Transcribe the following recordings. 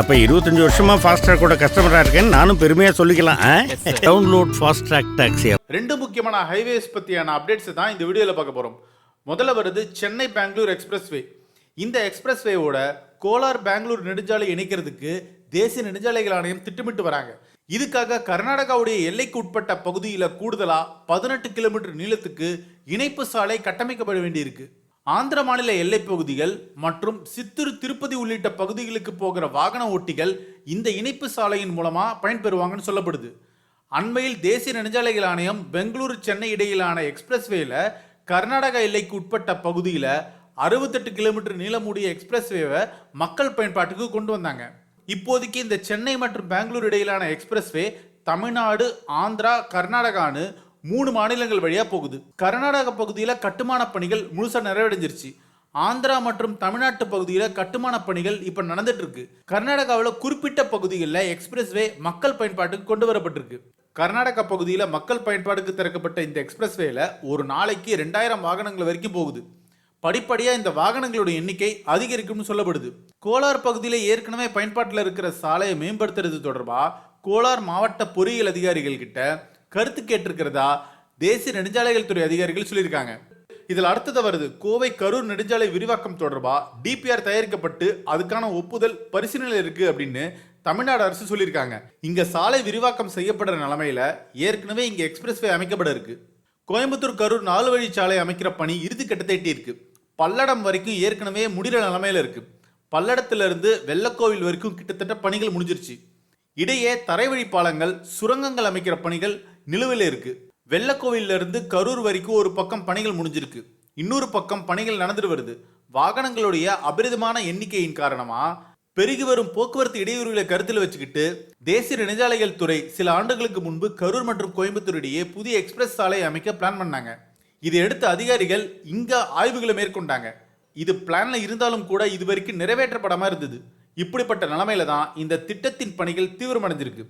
அப்ப இருபத்தஞ்சு வருஷமா ஃபாஸ்ட்ராக் கூட கஸ்டமரா இருக்கேன்னு நானும் பெருமையா சொல்லிக்கலாம் டவுன்லோட் ஃபாஸ்ட்ராக் டாக்ஸி ரெண்டு முக்கியமான ஹைவேஸ் பற்றியான அப்டேட்ஸ் தான் இந்த வீடியோவில் பார்க்க போகிறோம் முதல்ல வருது சென்னை பெங்களூர் எக்ஸ்பிரஸ்வே இந்த எக்ஸ்பிரஸ்வேவோட கோலார் பெங்களூர் நெடுஞ்சாலை இணைக்கிறதுக்கு தேசிய நெடுஞ்சாலைகள் ஆணையம் திட்டமிட்டு வராங்க. இதுக்காக கர்நாடகாவுடைய எல்லைக்கு உட்பட்ட பகுதியில் கூடுதலா பதினெட்டு கிலோமீட்டர் நீளத்துக்கு இணைப்பு சாலை கட்டமைக்கப்பட வேண்டியிருக்கு. ஆந்திர மாநில எல்லைப் பகுதிகள் மற்றும் சித்தூர் திருப்பதி உள்ளிட்ட பகுதிகளுக்கு போகிற வாகன ஓட்டிகள் இந்த இணைப்பு சாலையின் மூலமாக பயன்பெறுவாங்கன்னு சொல்லப்படுது. அண்மையில் தேசிய நெடுஞ்சாலைகள் ஆணையம் பெங்களூரு சென்னை இடையிலான எக்ஸ்பிரஸ்வேல கர்நாடகா எல்லைக்கு உட்பட்ட பகுதியில் அறுபத்தெட்டு கிலோமீட்டர் நீளமுடைய எக்ஸ்பிரஸ்வேவை மக்கள் பயன்பாட்டுக்கு கொண்டு வந்தாங்க. இப்போதைக்கு இந்த சென்னை மற்றும் பெங்களூர் இடையிலான எக்ஸ்பிரஸ்வே தமிழ்நாடு ஆந்திரா கர்நாடகான்னு மூணு மாநிலங்கள் வழியாக போகுது. கர்நாடக பகுதியில் கட்டுமான பணிகள் முழுசாக நிறைவடைஞ்சிருச்சு. ஆந்திரா மற்றும் தமிழ்நாட்டு பகுதியில் கட்டுமான பணிகள் இப்போ நடந்துட்டு இருக்கு கர்நாடகாவில் குறிப்பிட்ட பகுதிகளில் எக்ஸ்பிரஸ்வே மக்கள் பயன்பாட்டுக்கு கொண்டு வரப்பட்டிருக்கு. கர்நாடகா பகுதியில் மக்கள் பயன்பாடுக்கு திறக்கப்பட்ட இந்த எக்ஸ்பிரஸ்வேல ஒரு நாளைக்கு ரெண்டாயிரம் வாகனங்கள் வரைக்கும் போகுது. படிப்படியாக இந்த வாகனங்களோட எண்ணிக்கை அதிகரிக்கும்னு சொல்லப்படுது. கோலார் பகுதியில் ஏற்கனவே பயன்பாட்டில் இருக்கிற சாலையை மேம்படுத்துறது தொடர்பாக கோலார் மாவட்ட பொறியியல் அதிகாரிகள் கிட்ட கருத்து கேட்டிருக்கிறதா? தேசிய நெடுஞ்சாலைகள் துறை அதிகாரிகள் சொல்லியிருக்காங்க. இதில் அடுத்தது வருது கோவை கரூர் நெடுஞ்சாலை விரிவாக்கம் தொடர்பாக டிபிஆர் தயாரிக்கப்பட்டு அதுக்கான ஒப்புதல் பரிசீலனையில் இருக்கு அப்படின்னு தமிழ்நாடு அரசு சொல்லியிருக்காங்க. இங்க சாலை விரிவாக்கம் செய்யப்படுற நிலமையில ஏற்கனவே இங்க எக்ஸ்பிரஸ்வே அமைக்கப்பட இருக்கு. கோயம்புத்தூர் கரூர் நாலு வழி சாலை அமைக்கிற பணி இறுதி கட்டத்தை எட்டி பல்லடம் வரைக்கும் ஏற்கனவே முடிகிற நிலமையில இருக்கு. பல்லடத்திலிருந்து வெள்ளக்கோவில் வரைக்கும் கிட்டத்தட்ட பணிகள் முடிஞ்சிருச்சு. இடையே தரைவழி பாலங்கள் சுரங்கங்கள் அமைக்கிற பணிகள் நிலுவையில் இருக்குது வெள்ளக்கோவிலிருந்து கரூர் வரைக்கும் ஒரு பக்கம் பணிகள் முடிஞ்சிருக்கு. இன்னொரு பக்கம் பணிகள் நடந்துட்டு வருது. வாகனங்களுடைய அபரிதமான எண்ணிக்கையின் காரணமாக பெருகி வரும் போக்குவரத்து இடையூறுகளை கருத்தில் வச்சுக்கிட்டு தேசிய நெடுஞ்சாலைகள் துறை சில ஆண்டுகளுக்கு முன்பு கரூர் மற்றும் கோயம்புத்தூர் இடையே புதிய எக்ஸ்பிரஸ் சாலை அமைக்க பிளான் பண்ணாங்க. இதை எடுத்த அதிகாரிகள் இங்க ஆய்வுகளை மேற்கொண்டாங்க. இது பிளான்ல இருந்தாலும் கூட இது வரைக்கும் நிறைவேற்றப்படாம இருந்தது. இப்படிப்பட்ட நிலைமையில தான் இந்த திட்டத்தின் பணிகள் தீவிரமடைஞ்சிருக்கு.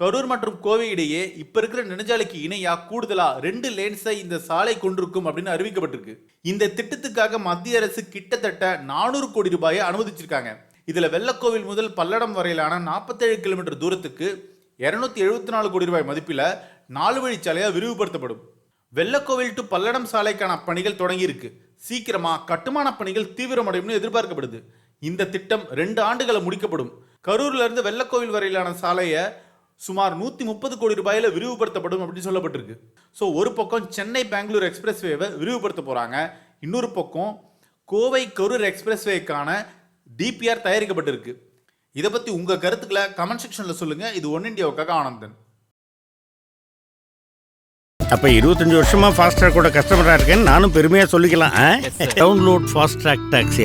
கரூர் மற்றும் கோவை இடையே இப்ப இருக்கிற நெடுஞ்சாலைக்கு இணையா கூடுதலா ரெண்டு லேன்ஸை இந்த சாலை கொண்டிருக்கும் அப்படின்னு அறிவிக்கப்பட்டிருக்கு. இந்த திட்டத்துக்காக மத்திய அரசு கிட்டத்தட்ட நானூறு கோடி ரூபாயை அனுமதிச்சிருக்காங்க. இதுல வெள்ளக்கோவில் முதல் பல்லடம் வரையிலான 47 கிலோமீட்டர் தூரத்துக்கு 274 எழுபத்தி நாலு கோடி ரூபாய் மதிப்பில் நாலு வழிச்சாலையா விரிவுபடுத்தப்படும். வெள்ளக்கோவில் டு பல்லடம் சாலைக்கான பணிகள் தொடங்கியிருக்கு. சீக்கிரமா கட்டுமான பணிகள் தீவிரமடையும்னு எதிர்பார்க்கப்படுது. இந்த திட்டம் ரெண்டு ஆண்டுகளை முடிக்கப்படும். கரூர்ல இருந்து வெள்ளக்கோவில் வரையிலான சாலையை சுமார் நூத்தி முப்பது கோடி ரூபாயில விரிவுபடுத்தப்படும் அப்படின்னு சொல்லப்பட்டிருக்கு. ஸோ ஒரு பக்கம் சென்னை பெங்களூர் எக்ஸ்பிரஸ்வேவை விரிவுபடுத்த போறாங்க. இன்னொரு பக்கம் கோவை கரூர் எக்ஸ்பிரஸ்வேக்கான டிபிஆர் தயாரிக்கப்பட்டிருக்கு. இதை பத்தி உங்க கருத்துக்களை கமெண்ட் செக்ஷன்ல சொல்லுங்க. இது ஒன் இந்தியாவுக்காக ஆனந்தன். அப்ப இருபத்தஞ்சு வருஷமா ஃபாஸ்ட்ராக் கூட கஸ்டமரா இருக்கேன்னு நானும் பெருமையா சொல்லிக்கலாம் டவுன்லோட் ஃபாஸ்ட்ராக் டாக்ஸி